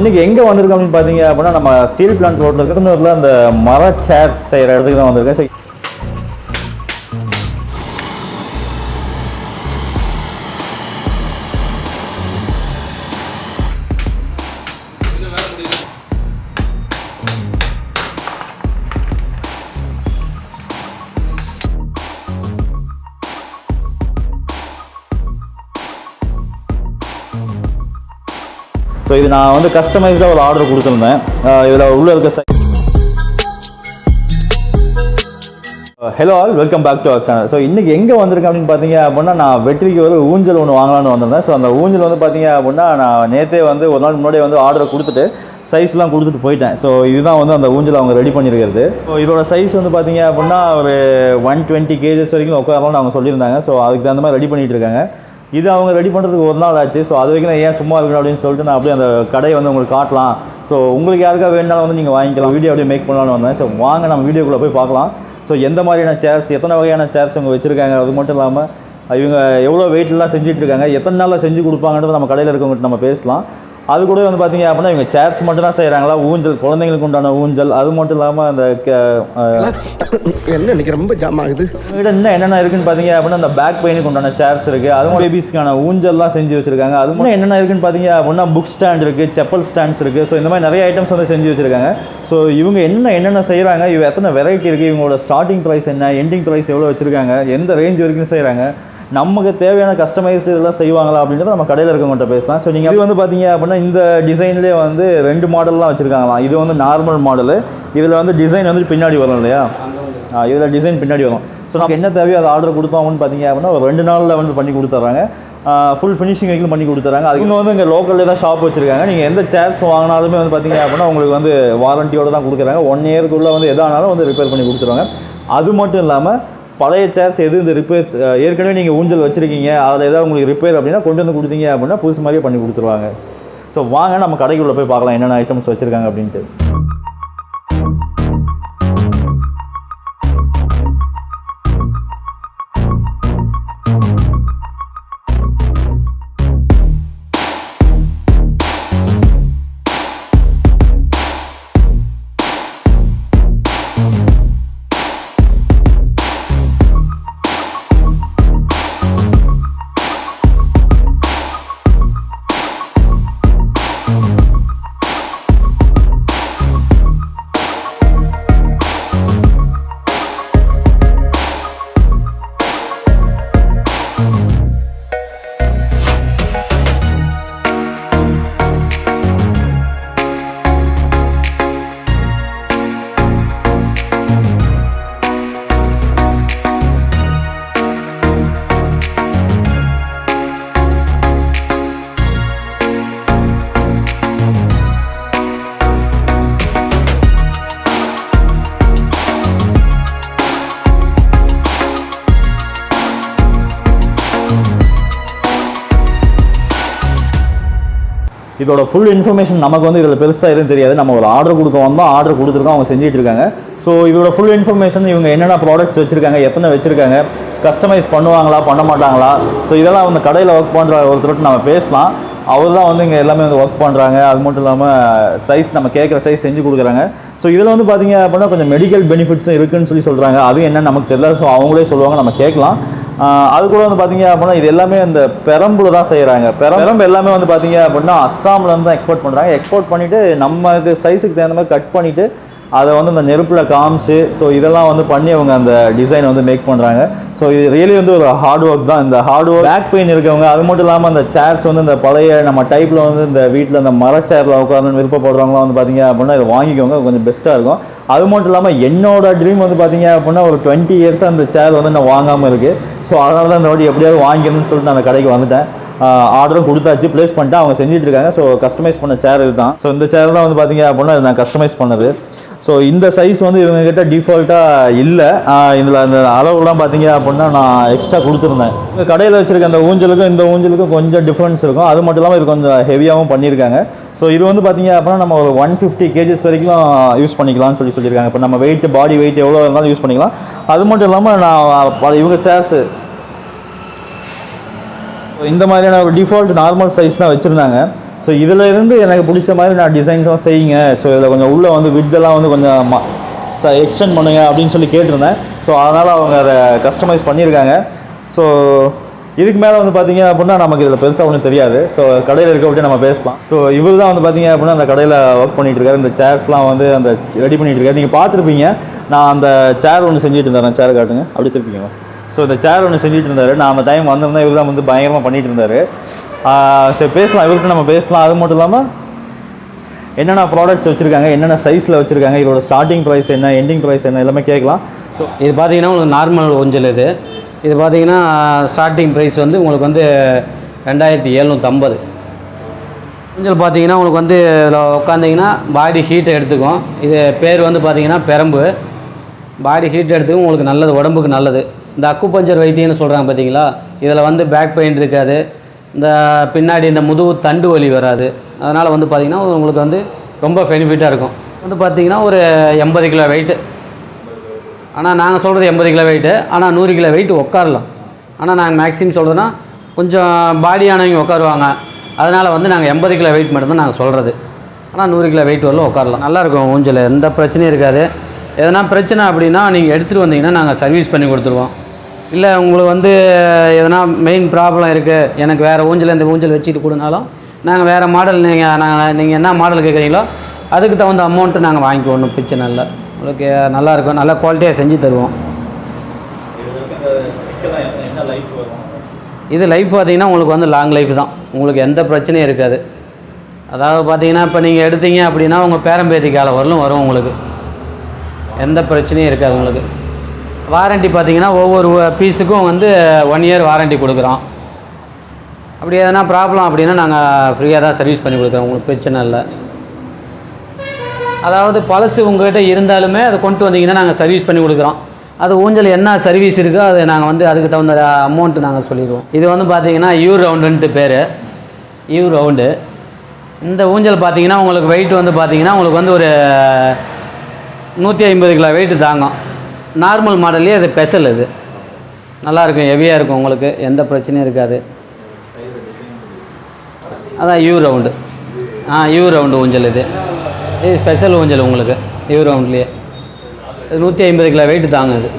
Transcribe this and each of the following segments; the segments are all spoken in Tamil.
இன்னைக்கு எங்கே வந்திருக்கோம் அப்படின்னு பார்த்தீங்க அப்படின்னா நம்ம ஸ்டீல் பிளான்ட் ரோட்டில் இருக்கிற அந்த மர சேர் செய்கிற இடத்துக்கு தான் வந்திருக்கேன். ஸோ இது நான் வந்து கஸ்டமைஸ்டாக ஒரு ஆர்டர் கொடுத்துருந்தேன். இதில் உள்ள இருக்க சை hello all welcome back to our channel so இன்றைக்கி எங்கே வந்திருக்கேன் அப்படின்னு பார்த்தீங்க அப்படின்னா நான் வெற்றிக்கு ஒரு ஊஞ்சல் ஒன்று வாங்கலாம்னு வந்திருந்தேன். ஸோ அந்த ஊஞ்சல் வந்து பார்த்தீங்க அப்படின்னா நான் நேற்றே வந்து ஒரு நாள் முன்னாடியே வந்து ஆர்டர் கொடுத்துட்டு சைஸ்லாம் கொடுத்துட்டு போயிட்டேன். ஸோ இதுதான் வந்து அந்த ஊஞ்சல் அவங்க ரெடி பண்ணியிருக்கிறது ஸோ இதோட சைஸ் வந்து பார்த்தீங்க அப்படின்னா ஒரு ஒன் டுவெண்ட்டி கேஜஸ் வரைக்கும் உட்காரலாம்னு அவங்க சொல்லியிருந்தாங்க. ஸோ அதுக்கு தகுந்த மாதிரி ரெடி பண்ணிகிட்டு இருக்காங்க. இது அவங்க ரெடி பண்ணுறதுக்கு ஒரு நாள் ஆச்சு. ஸோ அது வரைக்கும் நான் ஏன் சும்மா இருக்கணும் அப்படின்னு சொல்லிட்டு நான் அப்படியே அந்த கடையை வந்து உங்களுக்கு காட்டலாம். ஸோ உங்களுக்கு யாருக்காக வேணாலும் வந்து நீங்கள் வாங்கிக்கலாம். வீடியோ அப்படியே மேக் பண்ணலாம்னு வந்தேன். ஸோ வாங்க நம்ம வீடியோக்குள்ளே போய் பார்க்கலாம். ஸோ எந்த மாதிரியான சேர்ஸ் எத்தனை வகையான சேர்ஸ் அவங்க வச்சுருக்காங்க அது மட்டும் இல்லாமல் இவங்க எவ்வளோ வெயிட்லாம் செஞ்சுட்டு இருக்காங்க எத்தனை நாளில் செஞ்சு கொடுப்பாங்கன்றது நம்ம கடையில் இருக்கவங்ககிட்ட நம்ம பேசலாம். அது கூட வந்து பார்த்தீங்க அப்படின்னா இவங்க சேர்ஸ் மட்டும் தான் செய்கிறாங்களா ஊஞ்சல் குழந்தைங்களுக்கு உண்டான ஊஞ்சல் அது மட்டும் இல்லாமல் அந்த என்ன இன்னைக்கு ரொம்ப ஜாம் ஆகுது? இன்னும் என்னென்ன இருக்குன்னு பார்த்தீங்க அப்படின்னா அந்த பேக் பெயினுக்கு உண்டான சேர்ஸ் இருக்குது அதுவும் பேபிஸ்க்கான ஊஞ்சல்லாம் செஞ்சு வச்சிருக்காங்க. அது மட்டும் என்னென்ன இருக்குன்னு பார்த்தீங்க அப்படின்னா புக் ஸ்டாண்ட் இருக்குது செப்பல் ஸ்டாண்ட்ஸ் இருக்குது ஸோ இந்த மாதிரி நிறைய ஐட்டம்ஸ் வந்து செஞ்சு வச்சிருக்காங்க. ஸோ இவங்க என்ன என்னென்ன செய்கிறாங்க இவங்க எத்தனை வெரைட்டி இருக்குது இவங்களோட ஸ்டார்டிங் ப்ரைஸ் என்ன எண்டிங் ப்ரைஸ் எவ்வளோ வச்சிருக்காங்க எந்த ரேஞ்ச் வரைக்கும் செய்கிறாங்க நமக்கு தேவையான கஸ்டமைஸ் இதெல்லாம் செய்வாங்களா அப்படின்றத நம்ம கடையில் இருக்கவங்கள்ட்ட பேசலாம். ஸோ நீங்கள் இது வந்து பார்த்தீங்க அப்படின்னா இந்த டிசைன்லேயே வந்து ரெண்டு மாடல்லாம் வச்சுருக்காங்களாம். இது வந்து நார்மல் மாடலு இதில் வந்து டிசைன் வந்து பின்னாடி வரும் இல்லையா? இதில் டிசைன் பின்னாடி வரும். ஸோ நமக்கு என்ன தேவையோ அதை ஆர்டர் கொடுத்தோம் அப்படின்னு பார்த்தீங்க அப்படின்னா ஒரு ரெண்டு நாளில் வந்து பண்ணி கொடுத்துட்றாங்க. ஃபுல் ஃபினிஷிங் வரைக்கும் பண்ணி கொடுத்துறாங்க அது இவங்க வந்து இங்கே லோக்கல்லே தான் ஷாப் வச்சிருக்காங்க. நீங்கள் எந்த சேர்ஸ் வாங்கினாலுமே வந்து பார்த்தீங்க அப்படின்னா உங்களுக்கு வந்து வாரண்டியோட தான் கொடுக்குறாங்க. ஒன் இயர்க்குள்ளே வந்து எதானாலும் வந்து ரிப்பேர் பண்ணி கொடுத்துருவாங்க. அது மட்டும் இல்லாமல் பழைய சேர்ஸ் எது இந்த ரிப்பேர்ஸ் ஏற்கனவே நீங்கள் ஊஞ்சல் வச்சுருக்கீங்க அதில் ஏதாவது உங்களுக்கு ரிப்பேர் அப்படின்னா கொண்டு வந்து கொடுத்தீங்க அப்படின்னா புதுசு மாதிரியே பண்ணி கொடுத்துருவாங்க. ஸோ வாங்க நம்ம கடைக்குள்ளே போய் பார்க்கலாம் என்னென்ன ஐட்டம்ஸ் வச்சுருக்காங்க அப்படின்ட்டு. இதோட ஃபுல் இன்ஃபர்மேஷன் நமக்கு வந்து இதில் பெருசாக எதுவும் தெரியாது. நம்ம ஒரு ஆர்டர் கொடுக்க வந்தோம் ஆர்டர் கொடுத்துருக்கோம் அவங்க செஞ்சுட்டு இருக்காங்க ஸோ இதோட ஃபுல் இன்ஃபர்மேஷன் இவங்க என்னென்ன ப்ராடக்ட்ஸ் வச்சுருக்காங்க எத்தனை வச்சுருக்காங்க கஸ்டமைஸ் பண்ணுவாங்களா பண்ண மாட்டாங்களா? ஸோ இதெல்லாம் வந்து கடையில் ஒர்க் பண்ணுற ஒருத்தர்கிட்ட நம்ம பேசலாம். அவர் தான் வந்து இங்கே எல்லாமே வந்து ஒர்க் பண்ணுறாங்க அது மட்டும் இல்லாமல் சைஸ் நம்ம கேட்குற சைஸ் செஞ்சு கொடுக்குறாங்க. ஸோ இதில் வந்து பார்த்தீங்க அப்படின்னா கொஞ்சம் மெடிக்கல் பெனிஃபிட்ஸும் இருக்குதுன்னு சொல்லி சொல்கிறாங்க அது என்ன நமக்கு தெரியல. ஸோ அவங்களே சொல்லுவாங்க. நம்ம கேட்கலாம். அது கூட வந்து பார்த்தீங்க அப்படின்னா இது எல்லாமே இந்த பெரம்புல தான் செய்கிறாங்க பெரம்பு எல்லாமே வந்து பார்த்தீங்க அப்படின்னா அஸ்ஸாம்ல இருந்து தான் எக்ஸ்போர்ட் பண்ணுறாங்க எக்ஸ்போர்ட் பண்ணிவிட்டு நமக்கு சைஸுக்கு தகுந்த மாதிரி கட் பண்ணிவிட்டு அதை வந்து அந்த நெருப்பில் காமிச்சு ஸோ இதெல்லாம் வந்து பண்ணி அவங்க அந்த டிசைன் வந்து மேக் பண்ணுறாங்க ஸோ இது ரியலி வந்து ஒரு ஹார்ட் ஒர்க் தான். இந்த ஹார்ட் ஒர்க் பேக் பெயின் இருக்கவங்க அது மட்டும் இல்லாமல் அந்த சேர்ஸ் வந்து இந்த பழைய நம்ம டைப்பில் வந்து இந்த வீட்டில் அந்த மர சேரில் உட்காரணும்னு விருப்பப்படுறவங்களாம் வந்து பார்த்தீங்க அப்படின்னா இதை வாங்கிக்கோங்க கொஞ்சம் பெஸ்ட்டாக இருக்கும். அது மட்டும் இல்லாமல் என்னோட ட்ரீம் வந்து பார்த்தீங்க அப்படின்னா ஒரு டுவெண்ட்டி இயர்ஸாக அந்த சேர் வந்து நான் வாங்காமல் இருக்குது ஸோ அதனால தான் இந்த வாட்டி எப்படியாவது வாங்கிக்கணும்னு சொல்லிட்டு நான் அந்த கடைக்கு வந்துட்டேன். ஆர்டரும் கொடுத்தாச்சு. ப்ளேஸ் பண்ணிட்டு அவங்க செஞ்சுட்டு இருக்காங்க. ஸோ கஸ்டமைஸ் பண்ண சேர் இதுதான். ஸோ இந்த சேர் தான் வந்து பார்த்தீங்க அப்படின்னா நான் கஸ்டமைஸ் பண்ணது. ஸோ இந்த சைஸ் வந்து இவங்ககிட்ட டிஃபால்ட்டாக இல்லை. இதில் அந்த அளவுலாம் பார்த்தீங்க அப்படின்னா நான் எக்ஸ்ட்ரா கொடுத்துருந்தேன். இந்த கடையில் வச்சுருக்க அந்த ஊஞ்சலுக்கும் இந்த ஊஞ்சலுக்கும் கொஞ்சம் டிஃப்ரென்ஸ் இருக்கும். அது மட்டும் இல்லாமல் இது கொஞ்சம் ஹெவியாகவும் பண்ணியிருக்காங்க. ஸோ இது வந்து பார்த்தீங்க அப்படின்னா நம்ம ஒரு ஒன் ஃபிஃப்டி கேஜஸ் வரைக்கும் யூஸ் பண்ணிக்கலாம்னு சொல்லி சொல்லியிருக்காங்க. இப்போ நம்ம வெயிட் பாடி வெயிட் எவ்வளோ இருந்தாலும் யூஸ் பண்ணிக்கலாம். அது மட்டும் இல்லாமல் நான் இவங்க சேர்ஸு இந்த மாதிரியான ஒரு டிஃபால்ட் நார்மல் சைஸ் தான் வச்சுருந்தாங்க. ஸோ இதில் இருந்து எனக்கு பிடிச்ச மாதிரி நான் டிசைன்ஸ்லாம் செய்யுங்க. ஸோ இதில் கொஞ்சம் உள்ளே வந்து விட்டெல்லாம் வந்து கொஞ்சம் எக்ஸ்டெண்ட் பண்ணுங்க அப்படின்னு சொல்லி கேட்டிருந்தேன். ஸோ அதனால் அவங்க அதை கஸ்டமைஸ் பண்ணியிருக்காங்க. ஸோ இதுக்கு மேலே வந்து பார்த்தீங்க அப்படின்னா நமக்கு இதில் பெருசாக ஒன்றும் தெரியாது. ஸோ கடையில் இருக்க விட்டு நம்ம பேசலாம். ஸோ இவர் தான் வந்து பார்த்தீங்க அப்படின்னா அந்த கடையில் ஒர்க் பண்ணிகிட்டு இருக்காரு. இந்த சேர்ஸ்லாம் வந்து அந்த ரெடி பண்ணிகிட்டு இருக்காரு. நீங்கள் பார்த்துருப்பீங்க. நான் அந்த சேர் ஒன்று செஞ்சுட்டு இருந்தேன் சேர் காட்டுங்க. அப்படி திருப்பிங்க ஸோ இந்த சேர் ஒன்று செஞ்சுட்டு இருந்தார். நான் அந்த டைம் வந்திருந்தேன் இவர் தான் வந்து பயங்கரமாக பண்ணிகிட்டு இருந்தார். சரி பேசலாம். இவர்கிட்ட நம்ம பேசலாம். அது மட்டும் இல்லாமல் என்னென்ன ப்ராடக்ட்ஸ் வச்சுருக்காங்க? என்னென்ன சைஸில் வச்சுருக்காங்க? இதோட ஸ்டார்டிங் ப்ரைஸ் என்ன? எண்டிங் ப்ரைஸ் என்ன? எல்லாமே கேட்கலாம். ஸோ இது பார்த்தீங்கன்னா உங்களுக்கு நார்மல் ஊஞ்சல் இது. இது பார்த்தீங்கன்னா ஸ்டார்டிங் ப்ரைஸ் வந்து உங்களுக்கு வந்து ரெண்டாயிரத்தி எழுநூற்றம்பது ஊஞ்சல் பார்த்தீங்கன்னா உங்களுக்கு வந்து இதில் உட்காந்திங்கன்னா பாடி ஹீட்டை எடுத்துக்கும். இது பேர் வந்து பார்த்தீங்கன்னா பெரம்பு. பாடி ஹீட் எடுத்துக்கும் உங்களுக்கு நல்லது உடம்புக்கு நல்லது. இந்த அக்கு பஞ்சர் வைத்தியம்னு சொல்கிறாங்க பார்த்தீங்களா? இதில் வந்து பேக் பெயின் இருக்காது. இந்த பின்னாடி இந்த முதுகு தண்டு வலி வராது. அதனால் வந்து பார்த்திங்கன்னா உங்களுக்கு வந்து ரொம்ப பெனிஃபிட்டாக இருக்கும். வந்து பார்த்தீங்கன்னா ஒரு எண்பது கிலோ வெயிட்டு ஆனால் நாங்கள் சொல்கிறது எண்பது கிலோ வெயிட்டு ஆனால் நூறு கிலோ வெயிட் உட்காரலாம் ஆனால் நாங்கள் மேக்ஸிமம் சொல்கிறதுனா கொஞ்சம் பாடியானவங்க உட்காருவாங்க அதனால் வந்து நாங்கள் எண்பது கிலோ வெயிட் மட்டும்தான் நாங்கள் சொல்கிறது ஆனால் நூறு கிலோ வெயிட் வரல உட்காரலாம் நல்லாயிருக்கும் ஊஞ்சல். எந்த பிரச்சனையும் இருக்காது. எதனா பிரச்சனை அப்படின்னா நீங்கள் எடுத்துகிட்டு வந்தீங்கன்னா நாங்கள் சர்வீஸ் பண்ணி கொடுத்துருவோம். இல்லை உங்களுக்கு வந்து எதனா மெயின் ப்ராப்ளம் இருக்குது எனக்கு வேறு ஊஞ்சல் இந்த ஊஞ்சல் வச்சுட்டு கொடுனாலும் நாங்கள் வேறு மாடல் நீங்கள் நாங்கள் நீங்கள் என்ன மாடல் கேட்குறீங்களோ அதுக்கு தகுந்த அமௌண்ட்டு நாங்கள் வாங்கிக்குவோம் ஒன்றும் பிரச்சனை இல்லை. உங்களுக்கு நல்லா நல்ல குவாலிட்டியாக செஞ்சு தருவோம். லைஃப் இது லைஃப் பார்த்தீங்கன்னா உங்களுக்கு வந்து லாங் லைஃப் தான். உங்களுக்கு எந்த பிரச்சனையும் இருக்காது. அதாவது பார்த்தீங்கன்னா இப்போ நீங்கள் எடுத்தீங்க அப்படின்னா உங்கள் பேரம்பேத்தி காலம் வரலும் வரும் உங்களுக்கு. எந்த பிரச்சனையும் இருக்காது உங்களுக்கு. வாரண்ட்டி பார்த்தீங்கன்னா ஒவ்வொரு பீஸுக்கும் வந்து ஒன் இயர் வாரண்டி கொடுக்குறோம். அப்படி எதனா ப்ராப்ளம் அப்படின்னா நாங்கள் ஃப்ரீயாக தான் சர்வீஸ் பண்ணி கொடுக்குறோம். உங்களுக்கு பிரச்சனை இல்லை. அதாவது பழசு உங்கள்கிட்ட இருந்தாலுமே அதை கொண்டு வந்தீங்கன்னா நாங்கள் சர்வீஸ் பண்ணி கொடுக்குறோம். அது ஊஞ்சல் என்ன சர்வீஸ் இருக்கோ அதை நாங்கள் வந்து அதுக்கு தகுந்த அமௌண்ட்டு நாங்கள் சொல்லிடுவோம். இது வந்து பார்த்தீங்கன்னா யூ ரவுண்டுன்ட்டு பேர். யூ ரவுண்டு இந்த ஊஞ்சல் பார்த்தீங்கன்னா உங்களுக்கு வெயிட் வந்து பார்த்தீங்கன்னா உங்களுக்கு வந்து ஒரு நூற்றி ஐம்பது கிலோ வெயிட் தாங்கும். நார்மல் மாடல்லே அது ஸ்பெஷல் இது நல்லாயிருக்கும் ஹெவியாக இருக்கும் உங்களுக்கு. எந்த பிரச்சனையும் இருக்காது. அதான் யூ ரவுண்டு ஆ யூ ரவுண்டு ஊஞ்சல் இது. இது ஸ்பெஷல் ஊஞ்சல் உங்களுக்கு யூ ரவுண்ட்லேயே இது நூற்றி ஐம்பது கிலோ வெயிட் தாங்க இது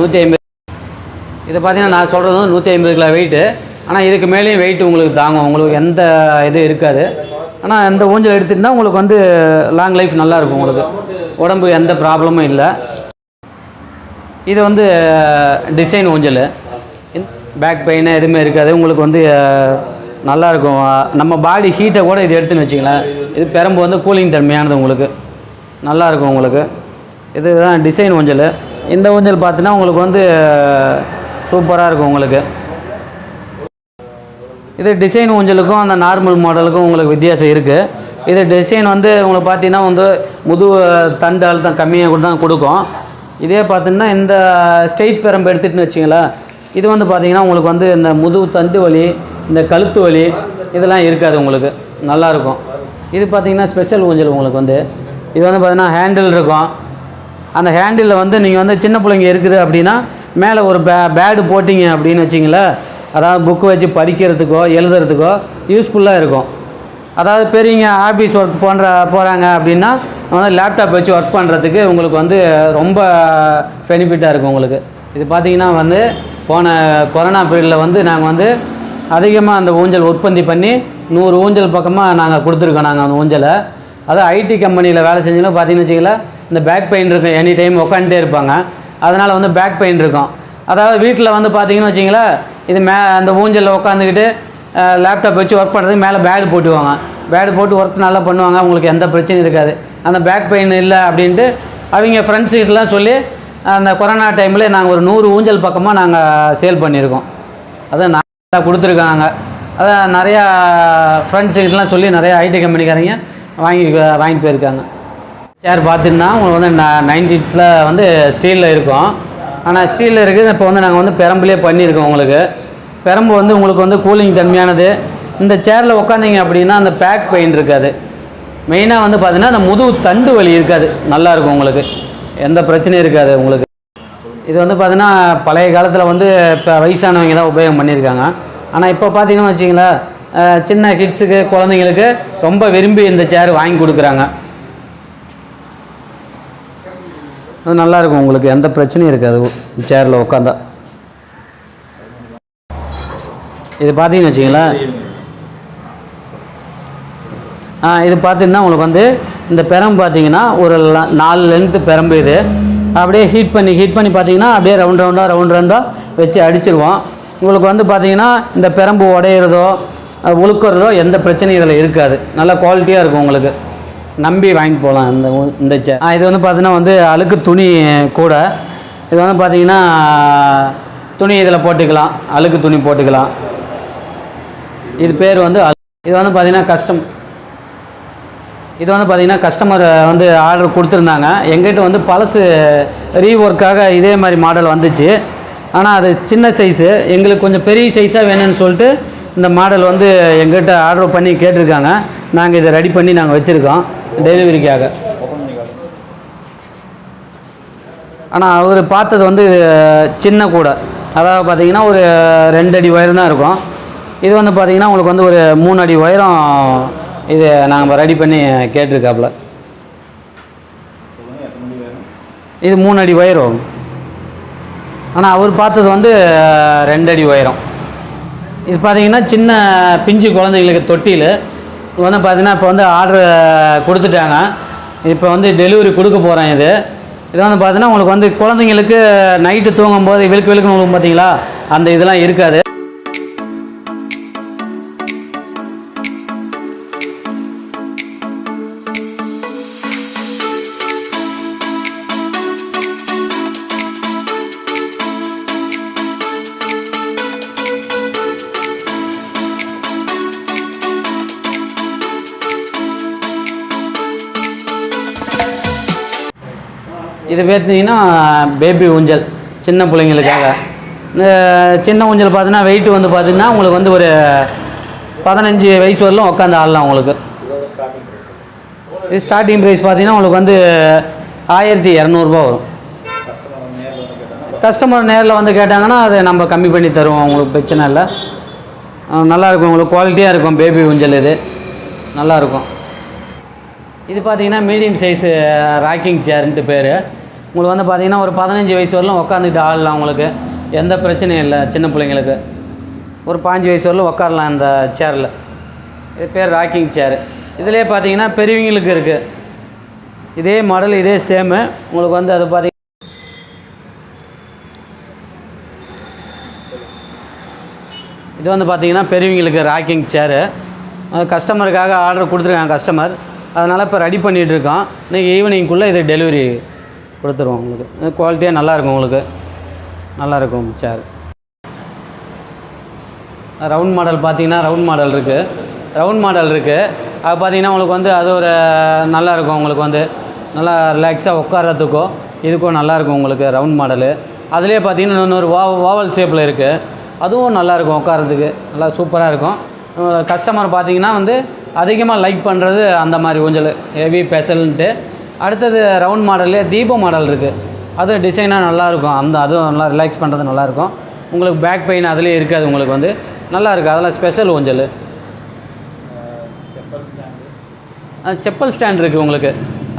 நூற்றி ஐம்பது இதை பார்த்தீங்கன்னா நான் சொல்கிறது வந்து நூற்றி ஐம்பது கிலோ வெயிட்டு ஆனால் இதுக்கு மேலேயும் வெயிட் உங்களுக்கு தாங்கும். உங்களுக்கு எந்த இது இருக்காது. ஆனால் இந்த ஊஞ்சல் எடுத்துகிட்டா உங்களுக்கு வந்து லாங் லைஃப் நல்லாயிருக்கும் உங்களுக்கு. உடம்பு எந்த ப்ராப்ளமும் இல்லை. இது வந்து டிசைன் ஊஞ்சல். பேக் பெயின் எதுவுமே இருக்காது. உங்களுக்கு வந்து நல்லாயிருக்கும். நம்ம பாடி ஹீட்டை கூட இது எடுத்துன்னு வச்சிங்களேன் இது பெரம்பு வந்து கூலிங் தன்மையானது உங்களுக்கு. நல்லா இருக்கும் உங்களுக்கு. இதுதான் டிசைன் ஊஞ்சல். இந்த ஊஞ்சல் பார்த்தீங்கன்னா உங்களுக்கு வந்து சூப்பராக இருக்கும் உங்களுக்கு. இது டிசைன் ஊஞ்சலுக்கும் அந்த நார்மல் மாடலுக்கும் உங்களுக்கு வித்தியாசம் இருக்குது இது டிசைன் வந்து உங்களுக்கு பார்த்தீங்கன்னா வந்து முதுகு தண்டு அழுத்தம் கம்மியாக கூட தான் கொடுக்கும். இதே பார்த்தீங்கன்னா இந்த ஸ்ட்ரெயிட் பெரம்பு எடுத்துகிட்டுன்னு வச்சிங்களேன் இது வந்து பார்த்தீங்கன்னா உங்களுக்கு வந்து இந்த முதுகு தண்டு வலி இந்த கழுத்து வலி இதெல்லாம் இருக்காது உங்களுக்கு. நல்லாயிருக்கும் இது பார்த்தீங்கன்னா ஸ்பெஷல் ஊஞ்சல் உங்களுக்கு வந்து. இது வந்து பார்த்தீங்கன்னா ஹேண்டில் இருக்கும். அந்த ஹேண்டிலில் வந்து நீங்கள் வந்து சின்ன பிள்ளைங்க இருக்குது அப்படின்னா மேலே ஒரு பே பேடு போட்டிங்க அப்படின்னு வச்சிங்களேன் அதாவது புக்கு வச்சு படிக்கிறதுக்கோ எழுதுறதுக்கோ யூஸ்ஃபுல்லாக இருக்கும். அதாவது பெரியவங்க ஆஃபீஸ் ஒர்க் பண்ணுற போகிறாங்க அப்படின்னா வந்து லேப்டாப் வச்சு ஒர்க் பண்ணுறதுக்கு உங்களுக்கு வந்து ரொம்ப பெனிஃபிட்டாக இருக்கும் உங்களுக்கு. இது பார்த்தீங்கன்னா வந்து போன கொரோனா பீரியடில் வந்து நாங்கள் வந்து அதிகமாக அந்த ஊஞ்சல் உற்பத்தி பண்ணி நூறு ஊஞ்சல் பக்கமாக நாங்கள் கொடுத்துருக்கோம் நாங்கள் அந்த ஊஞ்சலை. அதாவது ஐடி கம்பெனியில் வேலை செஞ்சாலும் பார்த்தீங்கன்னு வச்சிங்களேன் இந்த பேக் பெயின் இருக்கும் எனி டைம் உட்காந்துட்டே இருப்பாங்க. அதனால் வந்து பேக் பெயின் இருக்கும். அதாவது வீட்டில் வந்து பார்த்தீங்கன்னு வச்சிங்களேன் இது மே அந்த ஊஞ்சலில் உட்காந்துக்கிட்டு லேப்டாப் வச்சு ஒர்க் பண்ணுறதுக்கு மேலே பேடு போட்டுவாங்க. பேடு போட்டு ஒர்க் நல்லா பண்ணுவாங்க அவங்களுக்கு எந்த பிரச்சனையும் இருக்காது. அந்த பேக் பெயின் இல்லை அப்படின்ட்டு அவங்க ஃப்ரெண்ட்ஸுக்கிட்டலாம் சொல்லி அந்த கொரோனா டைமில் நாங்கள் ஒரு நூறு ஊஞ்சல் பக்கமாக நாங்கள் சேல் பண்ணியிருக்கோம். அதான் நான் கொடுத்துருக்காங்க. அதான் நிறையா ஃப்ரெண்ட்ஸுக்கிட்டலாம் சொல்லி நிறையா ஐடி கம்பெனிக்காரங்க வாங்கி வாங்கிட்டு போயிருக்காங்க. சேர் பார்த்தீங்கன்னா உங்களுக்கு வந்து நைன்டிஸில் வந்து ஸ்டீலில் இருக்கும். ஆனால் ஸ்டீலில் இருக்குது இப்போ வந்து நாங்கள் வந்து பெரம்புலேயே பண்ணியிருக்கோம் உங்களுக்கு. பெரம்பு வந்து உங்களுக்கு வந்து கூலிங் தன்மையானது. இந்த சேரில் உட்காந்தீங்க அப்படின்னா அந்த பேக் பெயின் இருக்காது. மெயினாக வந்து பார்த்தீங்கன்னா அந்த முதுகு தண்டு வலி இருக்காது. நல்லா இருக்கும் உங்களுக்கு. எந்த பிரச்சனையும் இருக்காது உங்களுக்கு. இது வந்து பார்த்திங்கன்னா பழைய காலத்தில் வந்து இப்போ வயசானவங்க தான் உபயோகம் பண்ணியிருக்காங்க. ஆனால் இப்போ பார்த்தீங்கன்னா வச்சிங்களேன் சின்ன கிட்ஸுக்கு குழந்தைங்களுக்கு ரொம்ப விரும்பி இந்த சேர் வாங்கி கொடுக்குறாங்க. அது நல்லாயிருக்கும் உங்களுக்கு எந்த பிரச்சனையும் இருக்காது. சேரில் உட்காந்தா. இது பார்த்தீங்கன்னு வச்சிங்களேன் இது பார்த்தீங்கன்னா உங்களுக்கு வந்து இந்த பெரம்பு பார்த்தீங்கன்னா ஒரு நாலு லென்த்து பெரம்பு இது. அப்படியே ஹீட் பண்ணி ஹீட் பண்ணி பார்த்தீங்கன்னா அப்படியே ரவுண்ட் ரவுண்டாக ரவுண்ட் ரவுண்டாக வச்சு அடிச்சிருவோம். உங்களுக்கு வந்து பார்த்தீங்கன்னா இந்த பெரம்பு உடையிறதோ உழுக்கிறதோ எந்த பிரச்சனையும் இதில் இருக்காது. நல்ல குவாலிட்டியாக இருக்கும் உங்களுக்கு. நம்பி வாங்கிட்டு போகலாம் இந்த இந்த சே இது வந்து பார்த்தீங்கன்னா வந்து அழுக்கு துணி கூட. இது வந்து பார்த்தீங்கன்னா துணி இதில் போட்டுக்கலாம். அழுக்கு துணி போட்டுக்கலாம். இது பேர் வந்து இது வந்து பார்த்தீங்கன்னா கஸ்டம் இது வந்து பார்த்தீங்கன்னா கஸ்டமர் வந்து ஆர்டர் கொடுத்துருந்தாங்க. எங்கிட்ட வந்து பழசு ரீஒர்க்காக இதே மாதிரி மாடல் வந்துச்சு. ஆனால் அது சின்ன சைஸு எங்களுக்கு கொஞ்சம் பெரிய சைஸாக வேணும்னு சொல்லிட்டு இந்த மாடல் வந்து எங்கிட்ட ஆர்டர் பண்ணி கேட்டிருக்காங்க. நாங்கள் இதை ரெடி பண்ணி நாங்கள் வச்சுருக்கோம் டெலிவரிக்காக ஆனால் அவர் பார்த்தது வந்து சின்ன கூடை. அதாவது பார்த்தீங்கன்னா ஒரு ரெண்டு அடி உயரம் தான் இருக்கும். இது வந்து பார்த்தீங்கன்னா உங்களுக்கு வந்து ஒரு மூணு அடி உயரம் இது நாங்கள் ரெடி பண்ணி கேட்டிருக்காப்புல. இது மூணு அடி உயரம். ஆனால் அவர் பார்த்தது வந்து ரெண்டு அடி உயரம். இது பார்த்தீங்கன்னா சின்ன பிஞ்சு குழந்தைங்களுக்கு தொட்டியில். இது வந்து பார்த்தீங்கன்னா இப்போ வந்து ஆர்டர் கொடுத்துட்டாங்க. இப்போ வந்து டெலிவரி கொடுக்க போகிறேன் இது. இது வந்து பார்த்தீங்கன்னா உங்களுக்கு வந்து குழந்தைங்களுக்கு நைட்டு தூங்கும்போது விழுக்கு விழுக்குன்னு உங்களுக்கு பார்த்தீங்களா அந்த இதெல்லாம் இருக்காது. இது பார்த்தீங்கன்னா பேபி ஊஞ்சல் சின்ன பிள்ளைங்களுக்காக. இந்த சின்ன ஊஞ்சல் பார்த்தீங்கன்னா வெயிட் வந்து பார்த்தீங்கன்னா உங்களுக்கு வந்து ஒரு பதினஞ்சு வயசு வரலும் உட்காந்து ஆடலாம் உங்களுக்கு. இது ஸ்டார்டிங் ப்ரைஸ் பார்த்தீங்கன்னா உங்களுக்கு வந்து ஆயிரத்தி இரநூறுபா வரும். கஸ்டமர் நேரில் வந்து கேட்டாங்கன்னா அதை நம்ம கம்மி பண்ணி தருவோம் உங்களுக்கு பிரச்சனை இல்லை. நல்லாயிருக்கும் உங்களுக்கு குவாலிட்டியாக இருக்கும் பேபி ஊஞ்சல் இது. நல்லா இருக்கும். இது பார்த்தீங்கன்னா மீடியம் சைஸு ராக்கிங் சேர்ன்ட்டு பேர். உங்களுக்கு வந்து பார்த்தீங்கன்னா ஒரு பதினஞ்சு வயசு வரலும் உட்காந்துக்கிட்டு ஆடலாம் உங்களுக்கு. எந்த பிரச்சனையும் இல்லை சின்ன பிள்ளைங்களுக்கு. ஒரு பாஞ்சு வயசு வரலும் உட்காரலாம் இந்த சேரில் இது பேர் ராக்கிங் சேரு இதுலேயே பார்த்தீங்கன்னா பெரியவங்களுக்கு இருக்குது இதே மாடல் இதே சேமு உங்களுக்கு வந்து அது பார்த்தீங்கன்னா இது வந்து பார்த்தீங்கன்னா பெரியவங்களுக்கு ராக்கிங் சேரு கஸ்டமருக்காக ஆர்டர் கொடுத்துருக்காங்க கஸ்டமர் அதனால் இப்போ ரெடி பண்ணிகிட்டு இருக்கோம் இன்றைக்கி ஈவினிங்குள்ளே இது டெலிவரி கொடுத்துருவோம் உங்களுக்கு. குவாலிட்டியாக நல்லாயிருக்கும் உங்களுக்கு. நல்லாயிருக்கும் சேர் ரவுண்ட் மாடல் பார்த்தீங்கன்னா ரவுண்ட் மாடல் இருக்குது ரவுண்ட் மாடல் இருக்குது அது பார்த்தீங்கன்னா உங்களுக்கு வந்து அது ஒரு நல்லா இருக்கும் உங்களுக்கு வந்து. நல்லா ரிலாக்ஸாக உட்காரத்துக்கும் இதுக்கும் நல்லாயிருக்கும் உங்களுக்கு ரவுண்ட் மாடலு அதுலேயே பார்த்தீங்கன்னா இன்னொரு வா ஓவல் ஷேப்பில் இருக்குது அதுவும் நல்லாயிருக்கும் உட்காரத்துக்கு நல்லா சூப்பராக இருக்கும். கஸ்டமர் பார்த்தீங்கன்னா வந்து அதிகமாக லைக் பண்ணுறது அந்த மாதிரி ஊஞ்சல் ஹெவி பெசல்ன்ட்டு அடுத்தது ரவுண்ட் மாடல்லே தீப மாடல் இருக்குது அது டிசைனாக நல்லாயிருக்கும். அந்த அதுவும் நல்லா ரிலாக்ஸ் பண்ணுறது நல்லாயிருக்கும். உங்களுக்கு பேக் பெயின் அதுலேயே இருக்காது உங்களுக்கு வந்து. நல்லா இருக்குது அதெல்லாம் ஸ்பெஷல் ஊஞ்சல். செப்பல் ஸ்டாண்ட் இருக்குது உங்களுக்கு.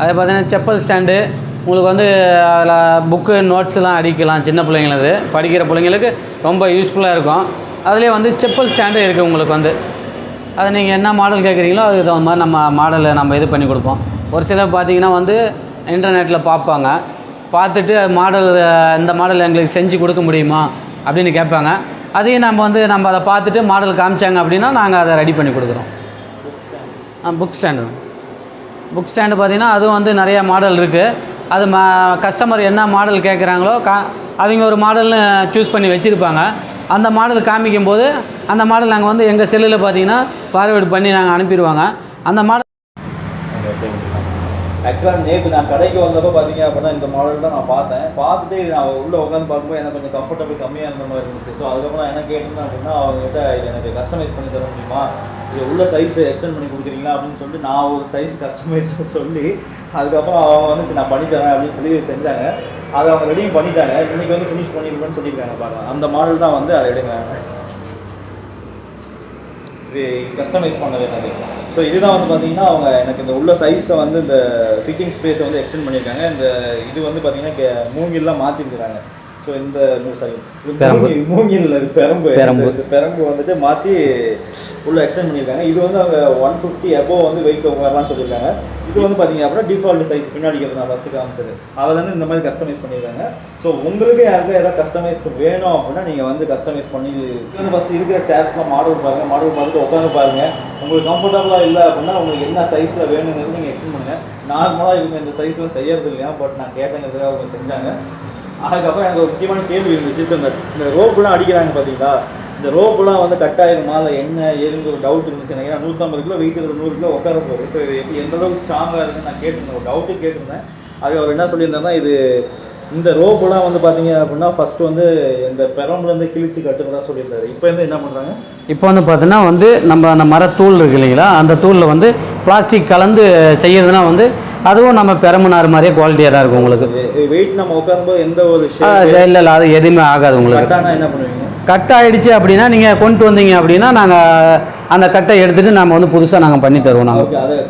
அது பார்த்தீங்கன்னா செப்பல் ஸ்டாண்டு உங்களுக்கு வந்து அதில் புக்கு நோட்ஸ்லாம் அடிக்கலாம். சின்ன பிள்ளைங்களது. படிக்கிற பிள்ளைங்களுக்கு ரொம்ப யூஸ்ஃபுல்லாக இருக்கும். அதுலேயே வந்து செப்பல் ஸ்டாண்டு இருக்குது உங்களுக்கு வந்து. அதை நீங்கள் என்ன மாடல் கேட்குறீங்களோ அதுக்கு தகுந்த மாதிரி நம்ம மாடலை நம்ம இது பண்ணி கொடுப்போம். ஒரு சிலர் பார்த்தீங்கன்னா வந்து இன்டர்நெட்டில் பார்ப்பாங்க. பார்த்துட்டு மாடல் இந்த மாடல் எங்களுக்கு செஞ்சு கொடுக்க முடியுமா? அப்படின்னு கேட்பாங்க. அதையும் நம்ம வந்து நம்ம அதை பார்த்துட்டு மாடல் காமிச்சாங்க அப்படின்னா நாங்கள் அதை ரெடி பண்ணி கொடுக்குறோம். புக் ஸ்டாண்டு புக் ஸ்டாண்டு பார்த்தீங்கன்னா அதுவும் வந்து நிறையா மாடல் இருக்குது அது மா கஸ்டமர் என்ன மாடல் கேட்குறாங்களோ கா அவங்க ஒரு மாடல்னு சூஸ் பண்ணி வச்சுருப்பாங்க. அந்த மாடல் காமிக்கும்போது அந்த மாடல் நாங்கள் வந்து எங்கள் செல்லில் பார்த்தீங்கன்னா ஃபார்வேர்டு பண்ணி நாங்கள் அனுப்பிடுவாங்க. அந்த மாடல் ஆக்சுவலாக நேற்று நான் கடைக்கு வந்தப்போ பார்த்தீங்க அப்படின்னா இந்த மாடல் தான் நான் பார்த்தேன். பார்த்துட்டு நான் உள்ளே உட்காந்து பார்க்கும்போது எனக்கு கொஞ்சம் கம்ஃபர்டபுள் கம்மியாக இருந்த மாதிரி இருந்துச்சு. ஸோ அதுக்கப்புறம் நான் என்ன கேட்டிருந்தேன் அப்படின்னா அவங்ககிட்ட இது எனக்கு கஸ்டமைஸ் பண்ணி தர முடியுமா? இது உள்ள சைஸ் எக்ஸ்டெண்ட் பண்ணி கொடுக்குறீங்களா அப்படின்னு சொல்லிட்டு நான் ஒரு சைஸ் கஸ்டமைஸ்டாக சொல்லி அதுக்கப்புறம் அவங்க வந்து நான் பண்ணி தரேன் அப்படின்னு சொல்லி செஞ்சாங்க. அதை அவங்க ரெடியும் பண்ணிட்டாங்க. இன்னைக்கு வந்து ஃபினிஷ் பண்ணியிருக்கேன்னு சொல்லியிருக்காங்க பாருங்கள் அந்த மாடல் தான் வந்து அதை எடுங்க. கஸ்டமைஸ் பண்ணது எனக்கு ஸோ இதுதான் வந்து பார்த்தீங்கன்னா அவங்க எனக்கு இந்த உள்ள சைஸை வந்து இந்த சிட்டிங் ஸ்பேஸை வந்து எக்ஸ்டெண்ட் பண்ணியிருக்காங்க. இந்த இது வந்து பார்த்தீங்கன்னா கே- மூங்கில்லாம் மாற்றிருக்கிறாங்க ஸோ இந்த சாரி. மூங்கில் பெரம்பு. பெரம்பு. பெரம்பு. வந்துட்டு மாற்றி உள்ள எக்ஸ்டெண்ட் பண்ணியிருக்காங்க. இது வந்து அவங்க ஒன் ஃபிஃப்டி எபோ வந்து வெயிட் உட்காரலாம் சொல்லியிருக்காங்க. இது வந்து பார்த்தீங்க அப்படின்னா டிஃபால்ட் சைஸ் பின்னாடி நான் ஃபஸ்ட்டு காமிச்சது. அதுலேருந்து இந்த மாதிரி கஸ்டமைஸ் பண்ணியிருக்காங்க. ஸோ உங்களுக்கு யாருக்கும் ஏதாவது கஸ்டமைஸ் வேணும் அப்படின்னா நீங்கள் வந்து கஸ்டமைஸ் பண்ணி இது வந்து ஃபஸ்ட்டு இருக்கிற சேர்ஸ்லாம் மாடல் பாருங்கள் மாடல் பார்த்துட்டு உட்காந்து பாருங்கள் உங்களுக்கு கம்ஃபர்டபுளாக இல்லை அப்படின்னா உங்களுக்கு என்ன சைஸில் வேணுங்கிறது நீங்கள் எக்ஸ்டெண்ட் பண்ணுங்கள் நார்மலாக இவங்க இந்த சைஸில் செய்யறது இல்லையா? பட் நான் கேட்டங்கிறதுக்காக அவங்க செஞ்சாங்க. அதுக்கப்புறம் எனக்கு ஒரு முக்கியமான கேள்வி இருந்துச்சு. ஸோ இந்த இந்த ரோப்புலாம் அடிக்கிறாங்க பார்த்தீங்களா? இந்த ரோப்புலாம் வந்து கட் ஆயிருமா இல்லை என்ன ஏதுங்கிற ஒரு டவுட் இருந்துச்சு. எனக்கு ஏன்னா நூற்றம்பது கிலோ வெயிட் இருக்கிற நூறு கிலோ உட்கார போகுது. ஸோ இது எப்படி எந்த அளவுக்கு ஸ்ட்ராங்காக இருக்குன்னு நான் கேட்டிருந்தேன். ஒரு டவுட்டு கேட்டிருந்தேன். அது அவர் என்ன சொல்லியிருந்தாருன்னா இது இந்த ரோப்புலாம் வந்து பார்த்தீங்க அப்படின்னா ஃபர்ஸ்ட் வந்து இந்த பெரம்புலேருந்து கிழிச்சு கட்டுறதா சொல்லியிருந்தாரு. இப்போ வந்து என்ன பண்ணுறாங்க இப்போ வந்து பார்த்தீங்கன்னா வந்து நம்ம அந்த மரத்தூள் இருக்கு இல்லைங்களா? அந்த தூளில் வந்து பிளாஸ்டிக் கலந்து செய்யறதுனா வந்து அதுவும் நம்ம பெரம்பு நார் மாதிரியே குவாலிட்டியாக தான் இருக்கும் உங்களுக்கு. வெயிட் நம்ம உட்காரும்போது எந்த ஒரு இல்லை இல்லை அது எதுவுமே ஆகாது உங்களுக்கு. கட்டானா என்ன பண்ணுவீங்க? கட் ஆயிடுச்சு அப்படின்னா நீங்கள் கொண்டு வந்தீங்க அப்படின்னா நாங்கள் அந்த கட்டை எடுத்துட்டு நம்ம வந்து புதுசாக நாங்கள் பண்ணி தருவோம் நாங்கள்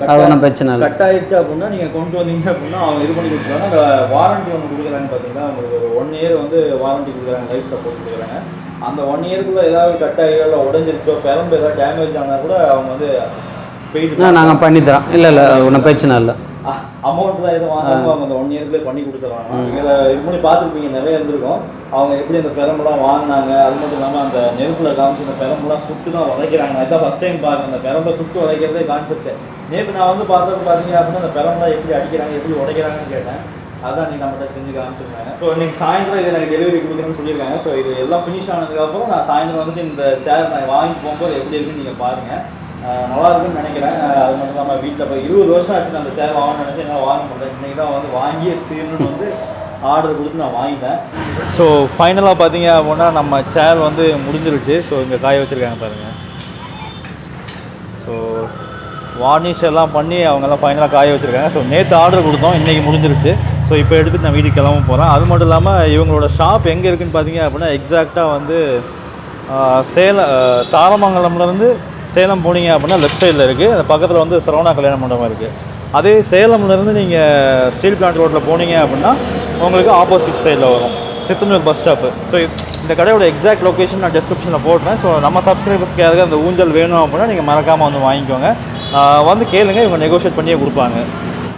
அது ஒன்றும் பிரச்சனை இல்லை. கட் ஆயிடுச்சு அப்படின்னா நீங்க கொண்டு வந்தீங்க அப்படின்னா அவங்க இது பண்ணி கொடுத்துருவாங்க. அந்த வாரண்டி ஒன்று கொடுக்குறாங்க பார்த்தீங்களா? உங்களுக்கு ஒரு ஒன் இயர் வந்து வாரண்டி கொடுக்குறாங்க லைஃப் சப்போர்ட் கொடுக்குறாங்க. அந்த ஒன் இயர்க்குள்ள ஏதாவது கட் ஆகி இல்லை உடஞ்சிருச்சோ பெரம்பு ஏதாவது டேமேஜ் ஆனால் கூட அவங்க வந்து நாங்கள் பண்ணி தரோம் இல்லை இல்லை ஒன்றும் பிரச்சனை இல்லை. அமௌண்ட் தான் எதுவும் வாங்காம அவங்க அந்த ஒன் இயர்க்குள்ளே பண்ணி கொடுத்துருவாங்க இதில் இது பண்ணி பார்த்துருப்பீங்க? நிறைய இருந்திருக்கும். அவங்க எப்படி அந்த பெரம்புலாம் வாங்கினாங்க? அது மட்டும் இல்லாமல் அந்த நெருப்பில் காமிச்சு அந்த பெரம்புலாம் சுட்டு தான் உதைக்கிறாங்க அதுதான் ஃபஸ்ட் டைம் பாருங்க. அந்த பெரம்பை சுட்டு உதைக்கிறதே கான்செப்ட் நேற்று நான் வந்து பார்த்தது பார்த்தீங்க அப்படின்னா அந்த பெரம்புலாம் எப்படி அடிக்கிறாங்க எப்படி உடைக்கிறாங்கன்னு கேட்டேன். அதான் நீ நம்மகிட்ட செஞ்சு காமிச்சிருக்காங்க ஸோ இன்னைக்கு சாயந்தரம் இது எனக்கு டெலிவரி கொடுக்குறேன்னு சொல்லியிருக்காங்க. ஸோ இது எல்லாம் ஃபினிஷ் ஆனதுக்கப்புறம் நான் சாயந்தரம் வந்துட்டு இந்த சேர் நான் வாங்கி போகும்போது எப்படி இருக்குன்னு நீங்கள் பாருங்கள் நல்லா இருக்குன்னு நினைக்கிறேன். அது மட்டும் இல்லாமல் வீட்டில் இப்போ இருபது வருஷம் ஆச்சு அந்த சேர் வாங்கணும்னு நினச்சி என்னால் வாங்க முடியல. இன்னைக்கு தான் வந்து வாங்கி தீரணும்னு வந்து ஆர்டர் கொடுத்து நான் வாங்கிட்டேன். ஸோ ஃபைனலாக பார்த்தீங்க அப்படின்னா நம்ம சேர் வந்து முடிஞ்சிருச்சு. ஸோ இங்கே காய வச்சுருக்காங்க பாருங்கள் ஸோ வார்னிஷ் எல்லாம் பண்ணி அவங்கெல்லாம் ஃபைனலாக காய வச்சுருக்காங்க. ஸோ நேற்று ஆர்டர் கொடுத்தோம். இன்றைக்கி முடிஞ்சிருச்சு. ஸோ இப்போ எடுத்துட்டு நான் வீட்டுக்கு கிளம்ப போகிறேன் அது மட்டும் இல்லாமல் இவங்களோட ஷாப் எங்கே இருக்குதுன்னு பார்த்தீங்க அப்படின்னா எக்ஸாக்டாக வந்து சேலம் தாரமங்கலம்லேருந்து சேலம் போனீங்க அப்படின்னா லெஃப்ட் சைடில் இருக்குது அது பக்கத்தில் வந்து சரவணா கல்யாண மண்டபம் இருக்குது அதே சேலம்லேருந்து நீங்கள் ஸ்டீல் பிளான்ட் ரோட்டில் போனீங்க அப்படின்னா உங்களுக்கு ஆப்போசிட் சைடில் வரும். சித்தனூர் பஸ் ஸ்டாப்பு ஸோ இந்த கடையோட எக்ஸாக்ட் லொக்கேஷன் நான் டிஸ்கிரிப்ஷனில் போடுறேன். ஸோ நம்ம சப்ஸ்கிரைபர்ஸ்க்கு யாராவது அந்த ஊஞ்சல் வேணும் அப்படின்னா நீங்கள் மறக்காமல் வந்து வாங்கிக்கோங்க. வந்து கேளுங்க இவங்க நெகோஷியேட் பண்ணியே கொடுப்பாங்க.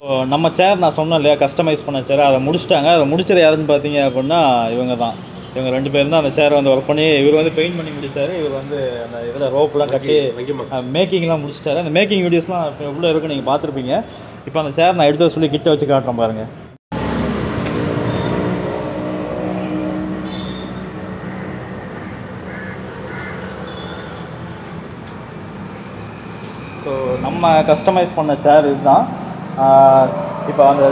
ஸோ நம்ம சேர் நான் சொன்னேன் இல்லையா கஸ்டமைஸ் பண்ண சேர் அதை முடிச்சிட்டாங்க. அதை முடிச்சது யாருன்னு பார்த்தீங்க அப்படின்னா இவங்க தான். இவங்க ரெண்டு பேரும் தான் அந்த சேரை வந்து ஒர்க் பண்ணி இவர் வந்து பெயிண்ட் பண்ணி முடிச்சாரு. இவர் வந்து அந்த இதில் ரோப்லாம் கட்டி மேக்கிங்லாம் முடிச்சிட்டாரு. அந்த மேக்கிங் வீடியோஸ்லாம் இப்போ உள்ள இருக்கு நீங்கள் பார்த்துருப்பீங்க. இப்போ அந்த சேர் நான் எடுத்து சொல்லி கிட்ட வச்சு காட்டுறேன் பாருங்க. ஸோ நம்ம கஸ்டமைஸ் பண்ண சேர் இதுதான். இப்போ அந்த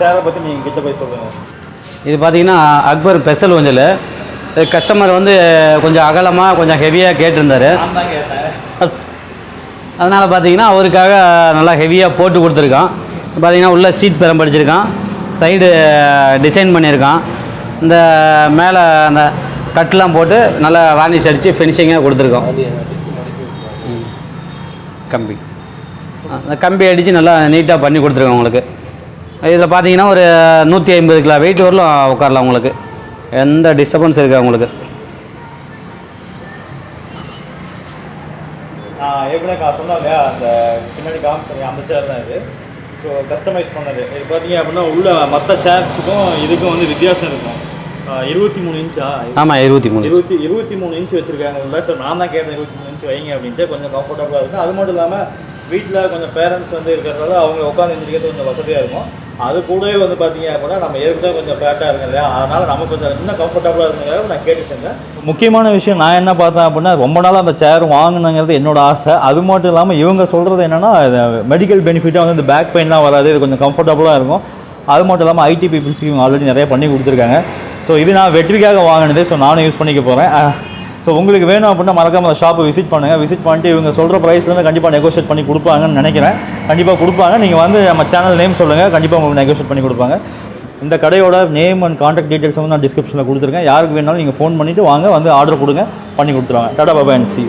சேரை பற்றி நீங்கள் கிட்ட போய் சொல்லுங்கள் இது பார்த்தீங்கன்னா அக்பர் பெசல் ஊஞ்சல். கஸ்டமர் வந்து கொஞ்சம் அகலமாக கொஞ்சம் ஹெவியாக கேட்டிருந்தாரு. அதனால் பார்த்தீங்கன்னா அவருக்காக நல்லா ஹெவியாக போட்டு கொடுத்துருக்கான். பார்த்தீங்கன்னா உள்ள சீட் பெரம் படிச்சிருக்கான் சைடு டிசைன் பண்ணியிருக்கான். இந்த மேலே அந்த கட்டெலாம் போட்டு நல்லா வார்னிஷ் அடித்து ஃபினிஷிங்காக கொடுத்துருக்கோம். கம்பி. அந்த கம்பி அடித்து நல்லா நீட்டாக பண்ணி கொடுத்துருக்கோம் உங்களுக்கு. இதில் பார்த்தீங்கன்னா ஒரு நூற்றி ஐம்பது கிலோ வெயிட் வரலும் உட்காரலாம் உங்களுக்கு. எந்த டிஸ்டர்பன்ஸ் இருக்கா உங்களுக்கு. ஏற்கனவே நான் சொன்னேன் இல்லையா? அந்த பின்னாடி காமிச்சேன் அந்த சேர் தான் இது. ஸோ கஸ்டமைஸ் பண்ணது. இது பார்த்தீங்க அப்படின்னா உள்ள மற்ற சேர்ஸுக்கும் இதுக்கும் வந்து வித்தியாசம் இருக்கும். இருபத்தி மூணு இன்ச்சா ஆமாம் இருபத்தி மூணு இருபத்தி இருபத்தி மூணு இன்ச் வச்சிருக்காங்க. ஸோ நான் தான் கேட்டேன் இருபத்தி மூணு இன்ச் வைங்க அப்படின்ட்டு. கொஞ்சம் கம்ஃபர்டபுளாக இருக்கும். அது மட்டும் இல்லாமல் வீட்டில் கொஞ்சம் பேரண்ட்ஸ் வந்து இருக்கிறதால அவங்க உட்காந்து கொஞ்சம் வசதியாக இருக்கும். அது கூடவே வந்து பார்த்தீங்க அப்படின்னா நம்ம ஏற்கனவே கொஞ்சம் ஃபேட்டாக இருக்கும் இல்லையா? அதனால் நம்ம கொஞ்சம் இன்னும் கம்ஃபர்டபுளாக இருக்குங்கிறத நான் கேட்டு செஞ்சேன். முக்கியமான விஷயம் நான் என்ன பார்த்தேன் அப்படின்னா ரொம்ப நாளாக அந்த சேர் வாங்கணுங்கிறது என்னோட ஆசை. அது மட்டும் இல்லாமல் இவங்க சொல்கிறது என்னென்னா மெடிக்கல் பெனிஃபிட்டாக வந்து இந்த பேக் பெயின்லாம் வராது இது கொஞ்சம் கம்ஃபர்டபுளாக இருக்கும். அது மட்டும் இல்லாமல் ஐடி பீப்புள்ஸ்க்கு இவங்க ஆல்ரெடி நிறைய பண்ணி கொடுத்துருக்காங்க. ஸோ இது நான் வெற்றிக்காக வாங்கினது ஸோ நானும் யூஸ் பண்ணிக்க போகிறேன் ஸோ உங்களுக்கு வேணும் அப்படின்னா மறக்காம அந்த ஷாப்பை விசிட் பண்ணுங்கள் விசிட் பண்ணிட்டு இவங்க சொல்கிற ப்ரைஸ்லேருந்து கண்டிப்பாக நெகோஷியேட் பண்ணி கொடுப்பாங்கன்னு நினைக்கிறேன். கண்டிப்பாக கொடுப்பாங்க. நீங்கள் வந்து நம்ம சேனல் நேம் சொல்லுங்கள் கண்டிப்பாக உங்களுக்கு நெகோஷியேட் பண்ணி கொடுப்பாங்க. இந்த கடையோட நேம் அண்ட் காண்டாக்ட் டீட்டெயில்ஸ் வந்து நான் டிஸ்கிரிப்ஷனில் கொடுத்துருக்கேன். யாருக்கு வேணாலும் நீங்கள் ஃபோன் பண்ணிவிட்டு வாங்க. வந்து ஆர்டர் கொடுங்க. பண்ணி கொடுத்துருவாங்க. Tata Baba and C